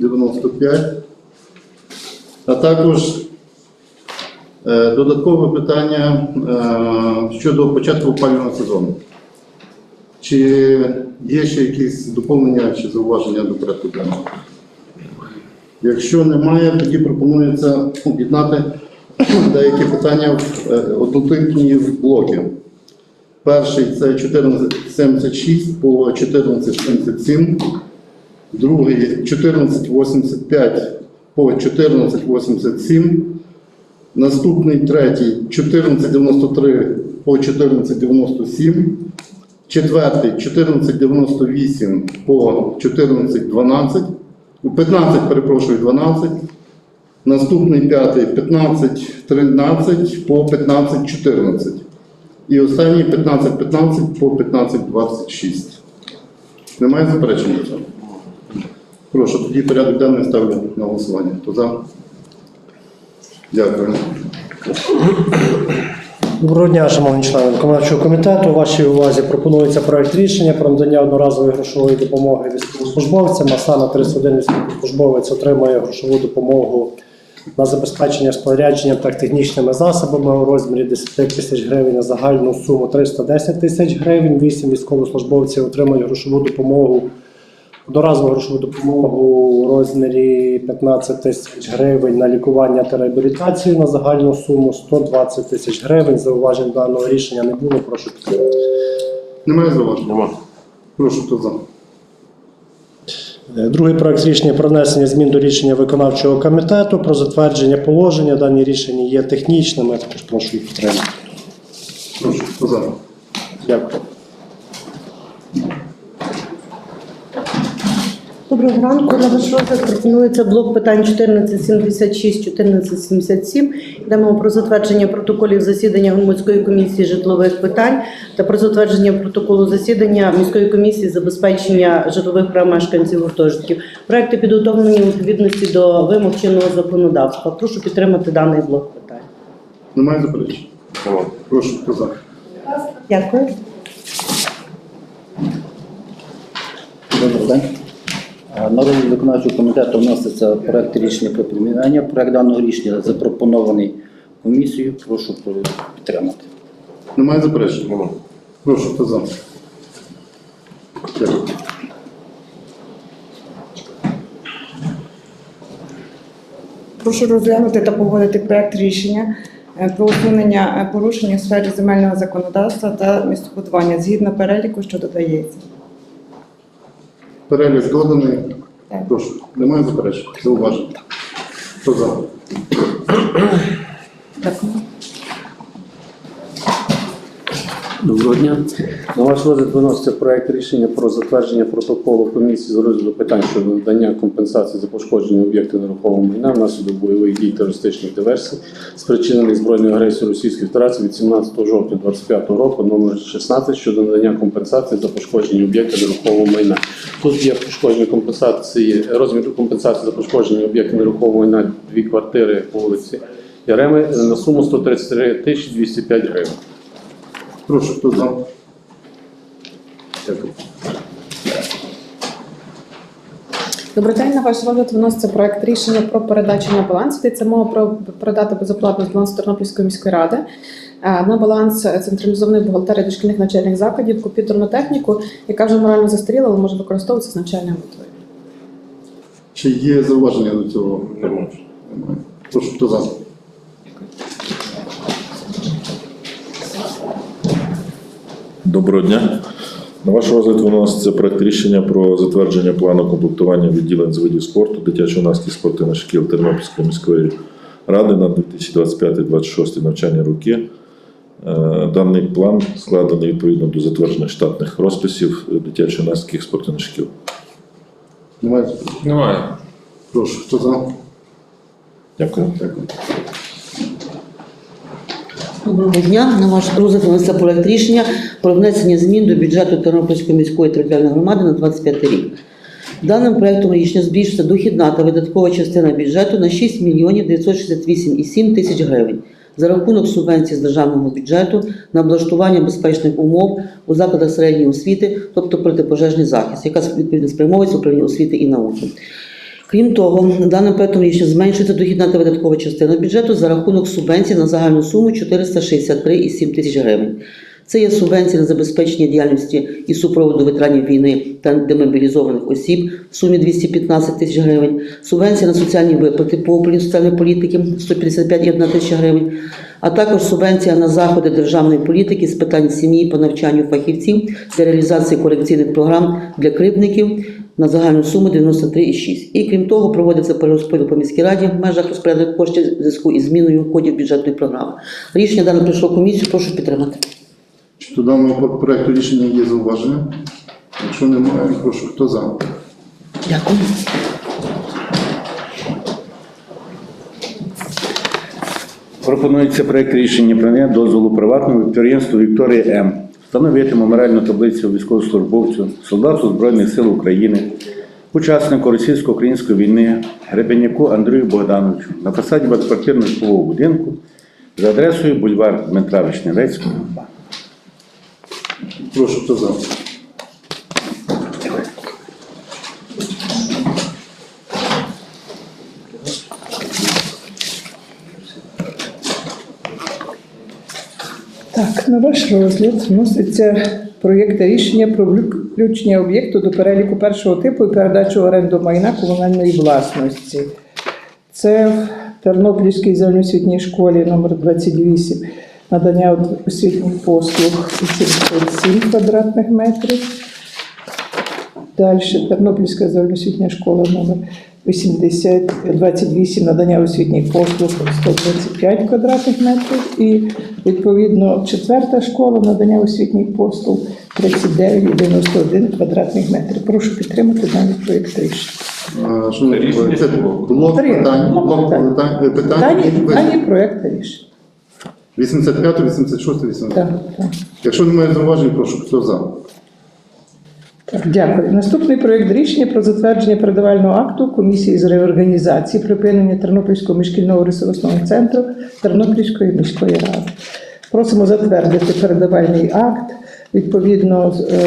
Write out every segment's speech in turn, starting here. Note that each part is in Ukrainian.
295. А також е, додаткове питання е, щодо початку опалювального сезону. Чи є ще якісь доповнення чи зауваження до порядку денного? Якщо немає, тоді пропонується об'єднати деякі питання в е, однотипні блоки. Перший це 1476 по 1477, другий 1485 по 1487, наступний третій 1493 по 1497, четвертий 1498 по 1412, 15, перепрошую, 12, наступний п'ятий 1513 по 1514. І останній 15-15 по 15-26. Немає заперечень до цього? Прошу, тоді порядок денний ставлю на голосування. Хто за? Дякую. Доброго дня, шановні члени виконавчого комітету. Вашій увазі пропонується проект рішення про надання одноразової грошової допомоги військовослужбовцям. А саме 31 військовослужбовець отримує грошову допомогу на забезпечення спорядженням та технічними засобами у розмірі 10 тисяч гривень на загальну суму 310 тисяч гривень. 8 військовослужбовців отримують грошову допомогу Одноразову грошову допомогу у розмірі 15 тисяч гривень на лікування та реабілітацію на загальну суму 120 тисяч гривень. Зауважень даного рішення не було. Прошу підтримати. Немає зауважень? Нема. Прошу, хто за? Е, Другий проект рішення про внесення змін до рішення виконавчого комітету про затвердження положення. Дані рішення є технічними. Також прошу їх підтримати. Прошу, хто за? Дякую. Доброго ранку. На ваш розгляд пропонується блок питань 1476, 1477. Йдемо про затвердження протоколів засідання громадської комісії житлових питань та про затвердження протоколу засідання міської комісії забезпечення житлових прав мешканців гуртожитків. Проекти підготовлені у відповідності до вимог чинного законодавства. Прошу підтримати даний блок питань. Немає заперечень? Прошу, за? Дякую. Добрий день. Е, На розгляд виконавчого комітету вноситься проект рішення про примінення. Проект даного рішення запропонований комісією. Прошу підтримати. Немає заперечень? Нема. Прошу, хто за? Дякую. Прошу розглянути та погодити проект рішення е, про усунення е, порушень у сфері земельного законодавства та містобудування згідно переліку, що додається. Перелік доданий. Прошу. Немає заперечень? Зауважень? Хто за? Доброго дня. На ваш розгляд виноситься проект рішення про затвердження протоколу комісії з розгляду питань щодо надання компенсації за пошкодження об'єктів нерухомого майна внаслідок бойових дій терористичних диверсій, спричинених збройною агресією Російської Федерації від 17 жовтня 2025 року, номер 16 щодо надання компенсації за пошкодження об'єктів нерухомого майна. Тут є пошкодження компенсації, розмір компенсації за пошкодження об'єктів нерухомого майна дві квартири по вулиці Яреми на суму 133 тисячі 205 гривень. Прошу, хто за? Дякую. Добрий день. На ваш розгляд виноситься проект рішення про передачу на баланс. Йдеться мова про передати безоплатно з балансу Тернопільської міської ради на баланс централізованої бухгалтерії дошкільних навчальних закладів комп'ютерну техніку, яка вже морально застаріла, але може використовуватися з навчальною метою. Чи є зауваження до цього? Нема. Немає. Прошу, хто за? Доброго дня. На ваш розгляд виноситься проект рішення про затвердження плану комплектування відділень з видів спорту дитячо-юнацьких спортивних шкіл Тернопільської міської ради на 2025-2026 навчальні роки. Е, Даний план складений відповідно до затверджених штатних розписів дитячо-юнацьких спортивних шкіл. Немає? Немає. Прошу, хто за? Дякую. Дякую. Доброго дня. На ваш розгляд вноситься проект рішення про внесення змін до бюджету Тернопільської міської територіальної громади на 25 рік. Даним проектом рішення збільшиться дохідна та видаткова частина бюджету на 6 мільйонів 968,7 тисяч гривень за рахунок субвенцій з державного бюджету на облаштування безпечних умов у закладах середньої освіти, тобто протипожежний захист, яка відповідно спрямовується управління освіти і науки. Крім того, даним проектом рішення зменшується дохідна та видаткова частина бюджету за рахунок субвенцій на загальну суму 463,7 тисяч гривень. Це є субвенції на забезпечення діяльності і супроводу ветеранів війни та демобілізованих осіб в сумі 215 тисяч гривень, субвенція на соціальні виплати по управлінню соціальної політики 155,1 тисяча гривень, а також субвенція на заходи державної політики з питань сім'ї по навчанню фахівців для реалізації корекційних програм для кривдників на загальну суму 93,6. І крім того, проводиться перерозподіл по міській раді в межах розпорядок коштів в зв'язку із зміною кодів бюджетної програми. Рішення дане пройшло комісію, прошу підтримати. Чи до даного проекту рішення є зауваження? Якщо немає, прошу, хто за? Дякую. Пропонується проект рішення про надання дозволу приватному підприємству Вікторія М. Встановити меморіальну таблицю військовослужбовцю, солдату Збройних сил України, учаснику російсько-української війни Гребеняку Андрію Богдановичу на фасаді багатоквартирного житлового будинку за адресою бульвар Дмитра Вишневецького. 2. Прошу, хто? Так, на ваш розгляд вноситься проєкт рішення про включення об'єкту до переліку першого типу і передачу оренду майна комунальної власності. Це в Тернопільській загальноосвітній школі номер 28 надання освітніх послуг 87 квадратних метрів. Далі Тернопільська загальноосвітня школа номер 80, 28 надання освітніх послуг 125 квадратних метрів і відповідно четверта школа надання освітніх послуг 39,91 квадратних метрів. Прошу підтримати даний проєкт рішення. Шановні це блок Три. питань, Блок блок питань. питань, е, питань Дані, і ви- дані проєкт рішення. 85, 86, 87. Так, так. Якщо немає зауважень, прошу, хто за? Так, Дякую. Наступний проєкт рішення про затвердження передавального акту комісії з реорганізації припинення Тернопільського міжшкільного ресурсного центру Тернопільської міської ради. Просимо затвердити передавальний акт. Відповідно, е,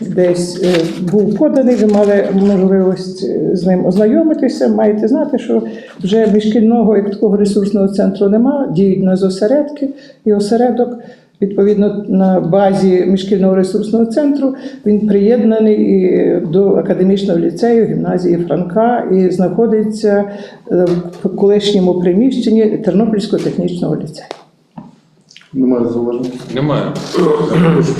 десь е, був поданий, ви мали можливість е, з ним ознайомитися. Маєте знати, що вже міжшкільного як такого ресурсного центру немає, діють на осередки і осередок. Відповідно, на базі міжшкільного ресурсного центру він приєднаний і до академічного ліцею гімназії Франка і знаходиться в колишньому приміщенні Тернопільського технічного ліцею. Немає зауважень? Немає. Прошу?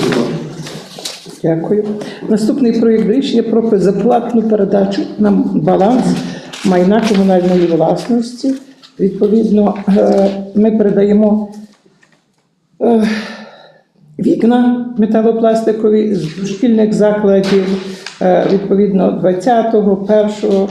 Дякую. Наступний проєкт рішення про безоплатну передачу на баланс майна комунальної власності. Відповідно, е, ми передаємо е, вікна металопластикові з дошкільних закладів, е, відповідно, 20-го, 1-го,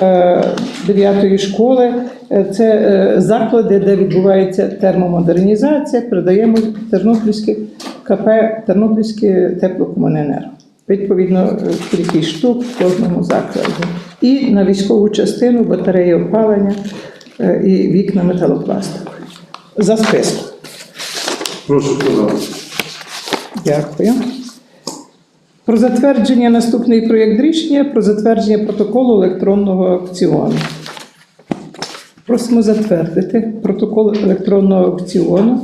9 школи. Е, Це е, заклади, де відбувається термомодернізація, передаємо Тернопільське КП Тернопільське теплокомуненерго. Відповідно, е, кількість штук в кожному закладі. І на військову частину батареї опалення е, і вікна металопластикові. За списком. Прошу, за? Дякую. Про затвердження наступний проєкт рішення про затвердження протоколу електронного аукціону. Просимо затвердити протокол електронного аукціону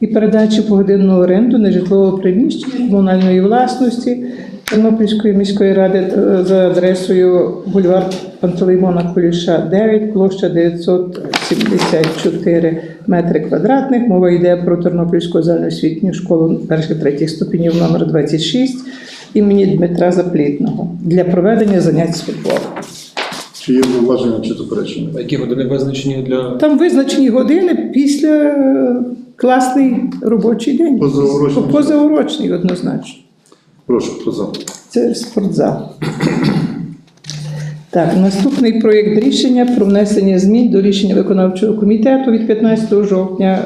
і передачі погодинного оренду нежитлового приміщення комунальної власності Тернопільської міської ради е, за адресою бульвар Пантелеймона Куліша 9, площа 974 метри квадратних. Мова йде про Тернопільську загальноосвітню школу перших третіх ступенів номер 26 імені Дмитра Заплітного для проведення занять з футболу. Чи є зауваження чи заперечення? А які години визначені для Там визначені години після е, класний робочий день. Позаурочний. Позаурочний однозначно. Прошу, за? Це спортзал. Так, наступний проєкт рішення про внесення змін до рішення виконавчого комітету від 15 жовтня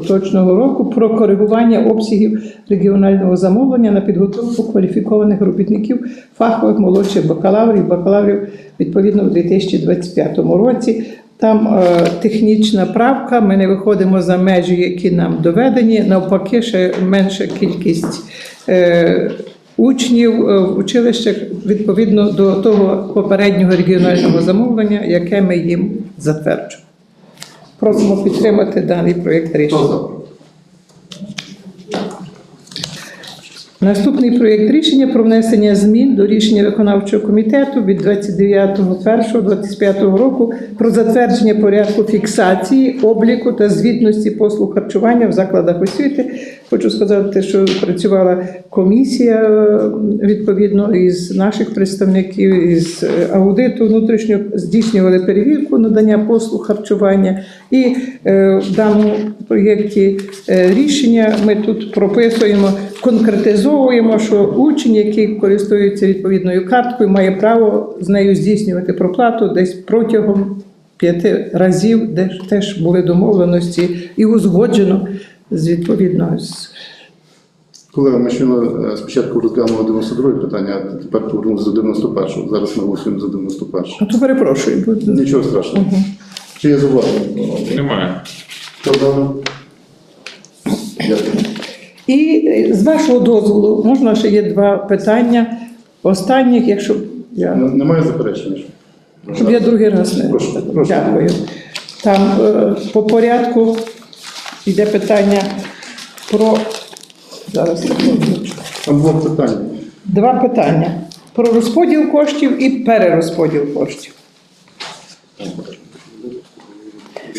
поточного року про коригування обсягів регіонального замовлення на підготовку кваліфікованих робітників фахових молодших бакалаврів, бакалаврів відповідно у 2025 році. Там е, технічна правка. Ми не виходимо за межі, які нам доведені. Навпаки, ще менша кількість е, учнів е, в училищах відповідно до того попереднього регіонального замовлення, яке ми їм затверджуємо. Просимо підтримати даний проєкт рішення. Наступний проєкт рішення про внесення змін до рішення виконавчого комітету від 29.01.25 року про затвердження порядку фіксації, обліку та звітності послуг харчування в закладах освіти. Хочу сказати, що працювала комісія е, відповідно із наших представників із е, аудиту внутрішнього здійснювали перевірку надання послуг харчування. І е, в даному проєкті рішення ми тут прописуємо, конкретизовуємо, що учень, який користується відповідною карткою, має право з нею здійснювати проплату десь протягом п'яти разів, де теж були домовленості і узгоджено з відповідно з Колеги, ми щойно е, спочатку розглянули 92 питання, а тепер повернулися до 91-го. Зараз ми голосуємо за 91-го. А то перепрошую, бо Нічого страшного. Чи є зауваження? Немає. Дякую. І е, з вашого дозволу можна ще є два питання. Останніх, якщо я Немає заперечень? щоб я другий раз не Прошу, прошу. дякую. Там е, по порядку йде питання про зараз. Там питань. два питання: про розподіл коштів і перерозподіл коштів.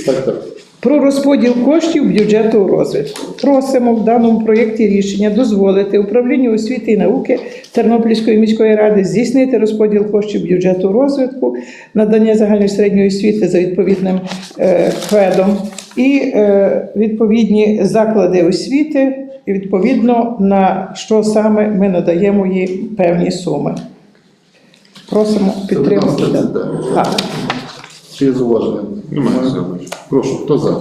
Так, так. Про розподіл коштів бюджету розвитку. Просимо в даному проєкті рішення дозволити управлінню освіти і науки Тернопільської міської ради здійснити розподіл коштів бюджету розвитку, надання загальної середньої освіти за відповідним е, кведом і е, відповідні заклади освіти, і відповідно на що саме ми надаємо їй певні суми. Просимо підтримати. 1539. Так. Чи є зауваження? Немає. Прошу, хто за?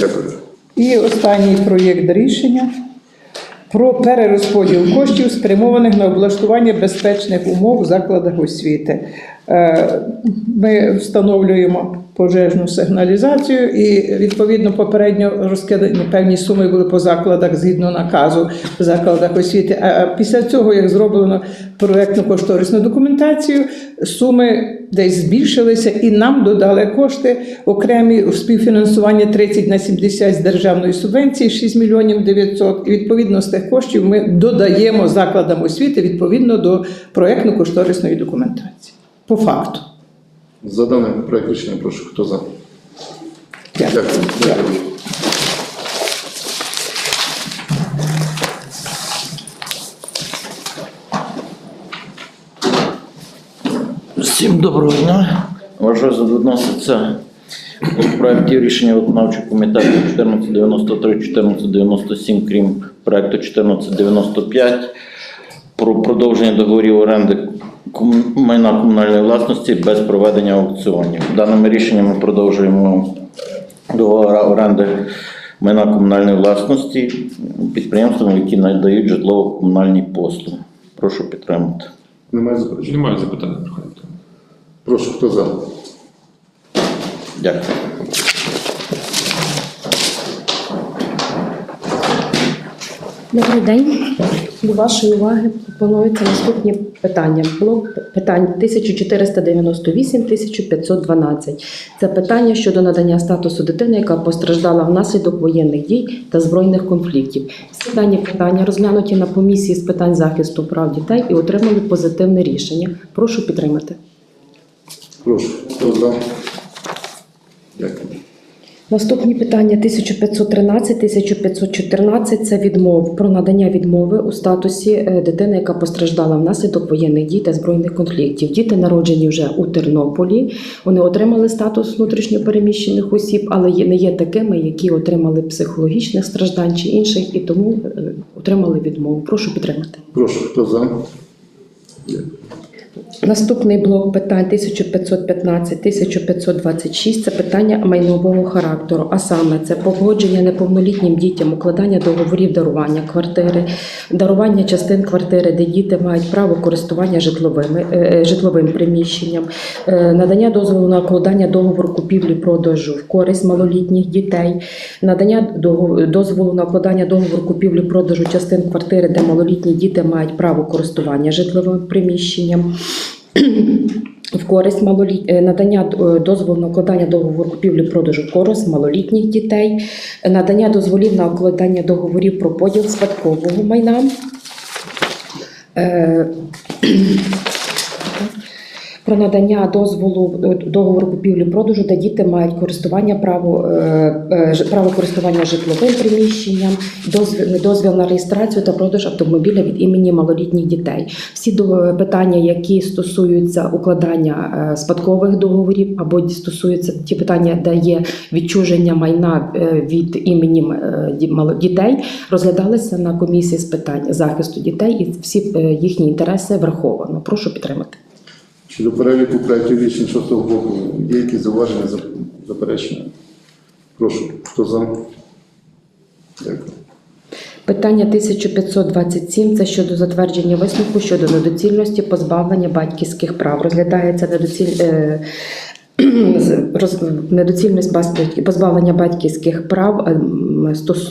Дякую. І останній проєкт рішення про перерозподіл коштів, спрямованих на облаштування безпечних умов в закладах освіти. Е, Ми встановлюємо пожежну сигналізацію і відповідно попередньо розкидані певні суми були по закладах згідно наказу в закладах освіти. А після цього, як зроблено проєктну кошторисну документацію, суми десь збільшилися і нам додали кошти окремі співфінансування 30 на 70 з державної субвенції 6 мільйонів 900. І відповідно з тих коштів ми додаємо закладам освіти відповідно до проєктно-кошторисної документації. По факту. За даний проект рішення, прошу, хто за? Дякую. Дякую. Дякую. Всім доброго дня. Розгляд відноситься у проєкті рішення виконавчого комітету 1493-1497, крім проєкту 1495 про продовження договорів оренди майна комунальної власності без проведення аукціонів. Даними рішеннями продовжуємо договори оренди майна комунальної власності підприємствам, які надають житлово-комунальні послуги. Прошу підтримати. Немає заперечень? Немає запитань. Прошу, хто за? Дякую. Добрий день. До вашої уваги пропонуються наступні питання. Блок питань 1498-1512. Це питання щодо надання статусу дитини, яка постраждала внаслідок воєнних дій та збройних конфліктів. Всі дані питання розглянуті на комісії з питань захисту прав дітей і отримали позитивне рішення. Прошу підтримати. Прошу, за? Дякую. Наступні питання 1513, 1514 – це відмов про надання відмови у статусі е, дитини, яка постраждала внаслідок воєнних дій та збройних конфліктів. Діти народжені вже у Тернополі. Вони отримали статус внутрішньопереміщених осіб, але не є такими, які отримали психологічних страждань чи інших, і тому е, отримали відмову. Прошу підтримати. Прошу, хто за? Наступний блок питань 1515-1526 – це питання майнового характеру, а саме це погодження неповнолітнім дітям, укладання договорів дарування квартири, дарування частин квартири, де діти мають право користування житловими, е, е, житловим приміщенням, е, надання дозволу на укладання договору купівлі-продажу в користь малолітніх дітей, надання дозволу на укладання договору купівлі-продажу частин квартири, де малолітні діти мають право користування житловим приміщенням. В користь малоліт... е, надання е, дозволу на укладання договору купівлі-продажу в користь малолітніх дітей, е, надання дозволів на укладання договорів про поділ спадкового майна. Про надання дозволу е, договору купівлі-продажу, де діти мають користування право, е, е, право користування житловим приміщенням, дозвіл, дозвіл на реєстрацію та продаж автомобіля від імені малолітніх дітей. Всі питання, які стосуються укладання спадкових договорів, або стосуються ті питання, де є відчуження майна від імені дітей, розглядалися на комісії з питань захисту дітей, і всі їхні інтереси враховано. Прошу підтримати. Щодо переліку проєктів рішень шостого блоку є якісь зауваження, заперечення? Прошу, хто за? Дякую. Питання 1527 – це щодо затвердження висновку щодо недоцільності позбавлення батьківських прав. Розглядається недоціль... е, недоцільність позбавлення батьківських прав е,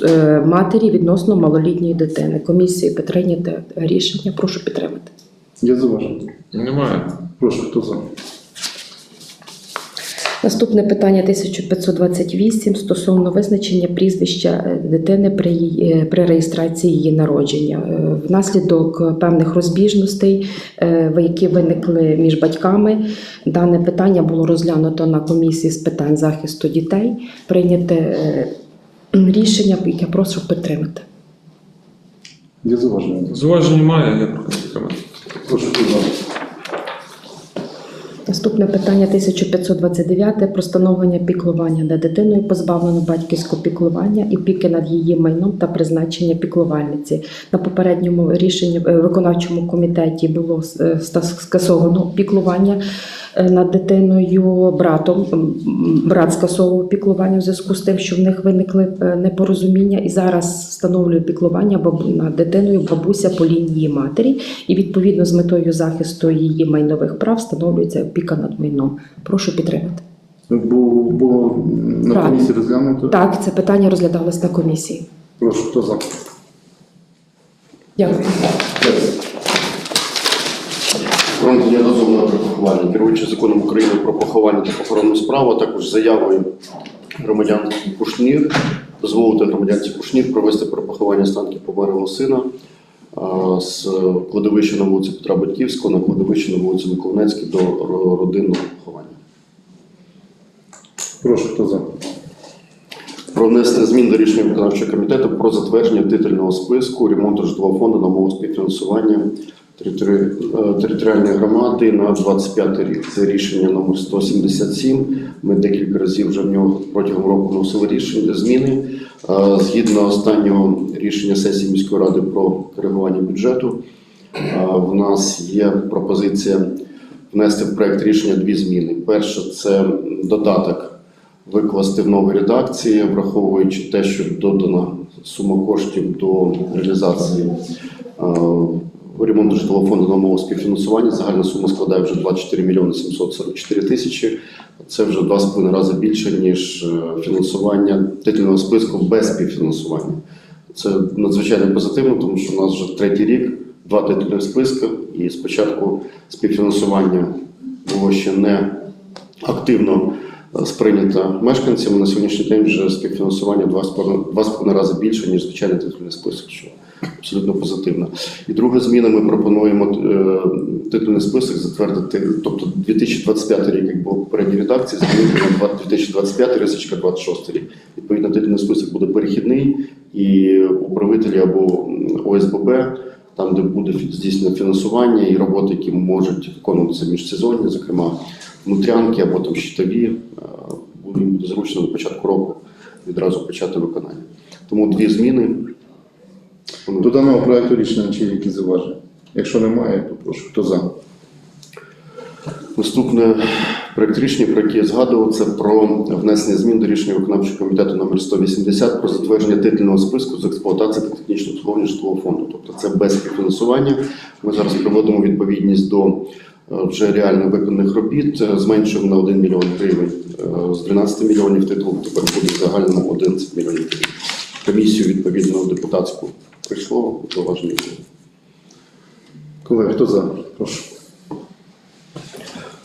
е, матері відносно малолітньої дитини. Комісії прийняте рішення. Прошу підтримати. Є зауваження? Немає. Прошу, хто за? Наступне питання 1528 стосовно визначення прізвища е, дитини при, її- е, при реєстрації її народження. Е, Внаслідок певних розбіжностей, які виникли між батьками, дане питання було розглянуто на комісії з питань захисту дітей. Прийняте рішення, яке прошу підтримати. Є? Зауважень немає, я прошу підтримати. Наступне питання 1529 про встановлення піклування, над дитиною позбавлено батьківського піклування і піки над її майном та призначення піклувальниці. На попередньому рішенні е, виконавчому комітеті було е, скасовано піклування над дитиною братом. Брат скасовував піклування в зв'язку з тим, що в них виникли е, непорозуміння, і зараз встановлює піклування над дитиною бабуся по лінії матері, і відповідно з метою захисту її майнових прав встановлюється опіка над майном. Прошу підтримати. Бо було на Так. комісії розглянуто. Так, це питання розглядалось на комісії. Прошу, хто за? Дякую. Про надання припоховання, керуючи законом України про поховання та похоронну справу, а також заявою громадянки Кушнір, дозволити громадянці Кушнір провести припоховання останків померлого сина з кладовища на вулиці Петра Батьківського на кладовище на вулиці Миколинецькій до родинного поховання. Прошу, хто за? Про внесення змін до рішення виконавчого комітету про затвердження титульного списку ремонту житлового фонду на мову співфінансування територіальної громади на 25 рік. Це рішення номер 177. Ми декілька разів вже в нього протягом року вносили рішення зміни. Е, Згідно останнього рішення сесії міської ради про коригування бюджету, е, в нас є пропозиція внести в проект рішення дві зміни. Перше це додаток викласти в новій редакції, враховуючи те, що додана сума коштів до реалізації е, ремонту житлового фонду на мову співфінансування. Загальна сума складає вже 24 мільйони 744 тисячі. Це вже два з половиною рази більше, ніж е, фінансування титульного списку без співфінансування. Це надзвичайно позитивно, тому що у нас вже третій рік, два титульних списки, і спочатку співфінансування було ще не активно сприйнято мешканцями. На сьогоднішній день вже співфінансування в два з половиною- два з половиною рази більше, ніж звичайний титульний список, що абсолютно позитивно. І друга зміна, ми пропонуємо е, титульний список затвердити, тобто 2025 рік, як було в попередній редакції, змінити на 20- 2025 рисочка 26 рік. Відповідно, титульний список буде перехідний і управителі або ОСББ, там, де буде здійснено фінансування і роботи, які можуть виконуватися міжсезонні, зокрема внутрянки або там щитові, е, буде їм буде зручно на початку року відразу почати виконання. Тому дві зміни. До даного проекту рішення чи є якісь? Якщо немає, то прошу, хто за? Наступне проект рішення, про який я згадував, це про внесення змін до рішення виконавчого комітету номер 180 про затвердження титульного списку з експлуатації та технічного обслуговування житлового фонду. Тобто це без співфінансування. Ми зараз приводимо відповідність до вже реально виконаних робіт, е, зменшуємо на 1 мільйон гривень Е, з 12 мільйонів титул. Тепер буде в загальному 11 мільйонів гривень. Комісію відповідно депутатську прийшло зауваження. Колеги, хто за? Прошу.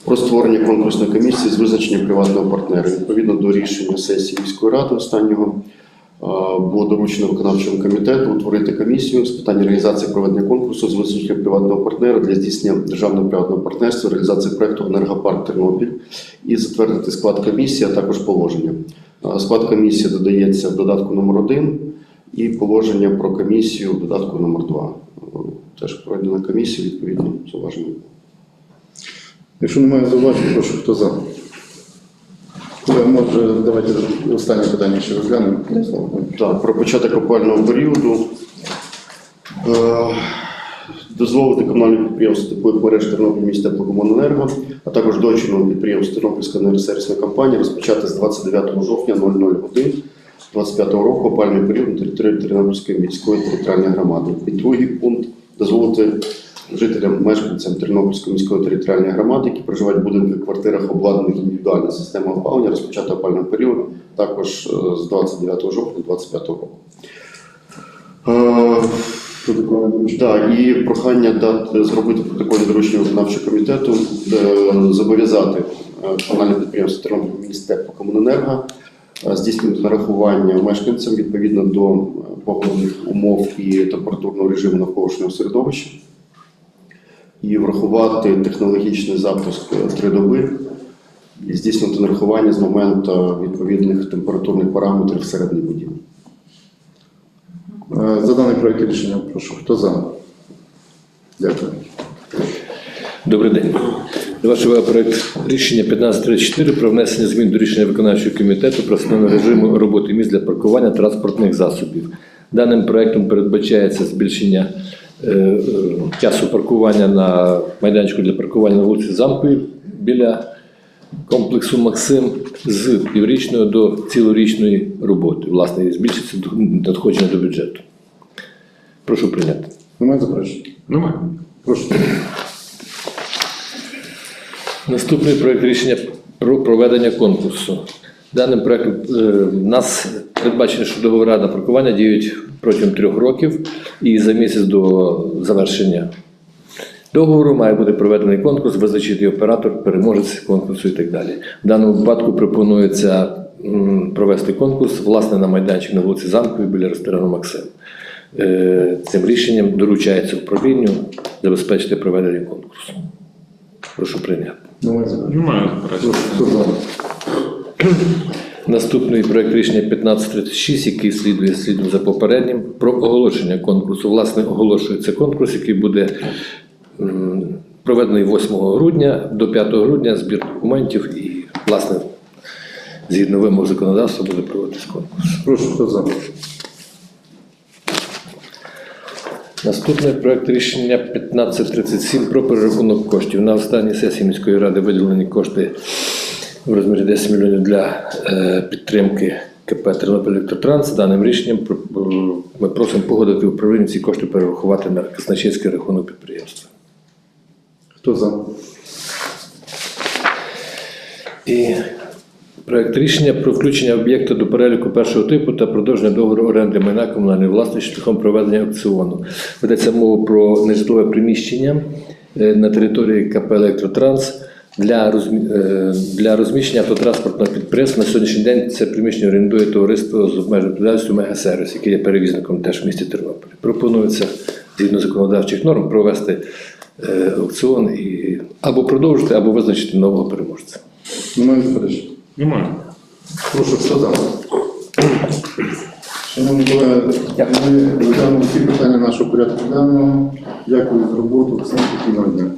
про створення конкурсної комісії з визначення приватного партнера. Відповідно до рішення сесії міської ради останнього було доручено виконавчому комітету утворити комісію з питань реалізації проведення конкурсу з визначення приватного партнера для здійснення державного приватного партнерства, реалізації проекту енергопарк Тернопіль і затвердити склад комісії, а також положення. Склад комісії додається в додатку номер 1 і положення про комісію в додатку номер 2 Теж проведена комісія, відповідно, зауваження. Якщо немає зауважень, прошу, хто за? Колеги, може, давайте останнє питання ще розглянемо. Так, про початок опального періоду. Е, Дозволити комунальному підприємству теплових мереж Тернопіль міст теплокомуненерго, а також дочірному підприємству Тернопільська енергосервісна компанія розпочати з 29 жовтня 00 годин 25 року опальний період на території Тернопільської міської територіальної громади. І другий пункт дозволити жителям, мешканцям Тернопільської міської територіальної громади, які проживають в будинках, квартирах, обладнаних індивідуальною системою опалення, розпочати опальний період також е, з 29 жовтня 25 року. Е, Так, і прохання дати зробити протокольне доручення виконавчого комітету, е, зобов'язати комунальне підприємство Тернопіль міст теплокомуненерго е, здійснювати нарахування мешканцям відповідно до погодних умов і температурного режиму навколишнього середовища і врахувати технологічний запуск три доби і здійснювати нарахування з моменту відповідних температурних параметрів всередині будівлі. Е, За даний проект рішення, прошу, хто за? Дякую. Добрий день. До вашого проект рішення 1534 про внесення змін до рішення виконавчого комітету про встановлення режиму роботи місць для паркування транспортних засобів. Даним проектом передбачається збільшення часу паркування на майданчику для паркування на вулиці Замковій біля комплексу Максим з піврічної до цілорічної роботи. Власне, і збільшиться надходження до бюджету. Прошу прийняти. Немає заперечень? Немає. Прошу. Наступний проект рішення про проведення конкурсу. Даним проектом е, нас передбачено, що договори на паркування діють протягом трьох років, і за місяць до завершення договору має бути проведений конкурс, визначити оператор, переможець конкурсу і так далі. В даному випадку пропонується провести конкурс власне на майданчик на вулиці Замковій біля ресторану Максим. Е, Цим рішенням доручається управлінню забезпечити проведення конкурсу. Прошу прийняти. Немає? Немає Наступний проект рішення 1536, який слідує слідом за попереднім, про оголошення конкурсу. Власне, оголошується конкурс, який буде проведений 8 грудня до 5 грудня збір документів і, власне, згідно вимог законодавства буде проводитись конкурс. Прошу, хто за? Наступний проект рішення 1537 про перерахунок коштів. На останній сесії міської ради виділені кошти в розмірі 10 мільйонів для е, підтримки КП Тернопіль Електротранс. Даним рішенням ми просимо погодити управління ці кошти перерахувати на казначейський рахунок підприємства. Хто за? І проект рішення про включення об'єкта до переліку першого типу та продовження договору оренди майна комунальної власності шляхом проведення аукціону. Ведеться мова про нежитлове приміщення е, на території КП Електротранс. Для, розмі... е, для розміщення автотранспортного підприємства на сьогоднішній день це приміщення орендує товариство з обмеженою відповідальністю Мегасервіс, яке є перевізником теж в місті Тернополі. Пропонується згідно законодавчих норм провести е, аукціон і або продовжити, або визначити нового переможця. Немає заперечень? Немає. Прошу, хто за? Шановні колеги, ми розглянули всі питання нашого порядку денного. Дякую за роботу. Всім спокійного дня.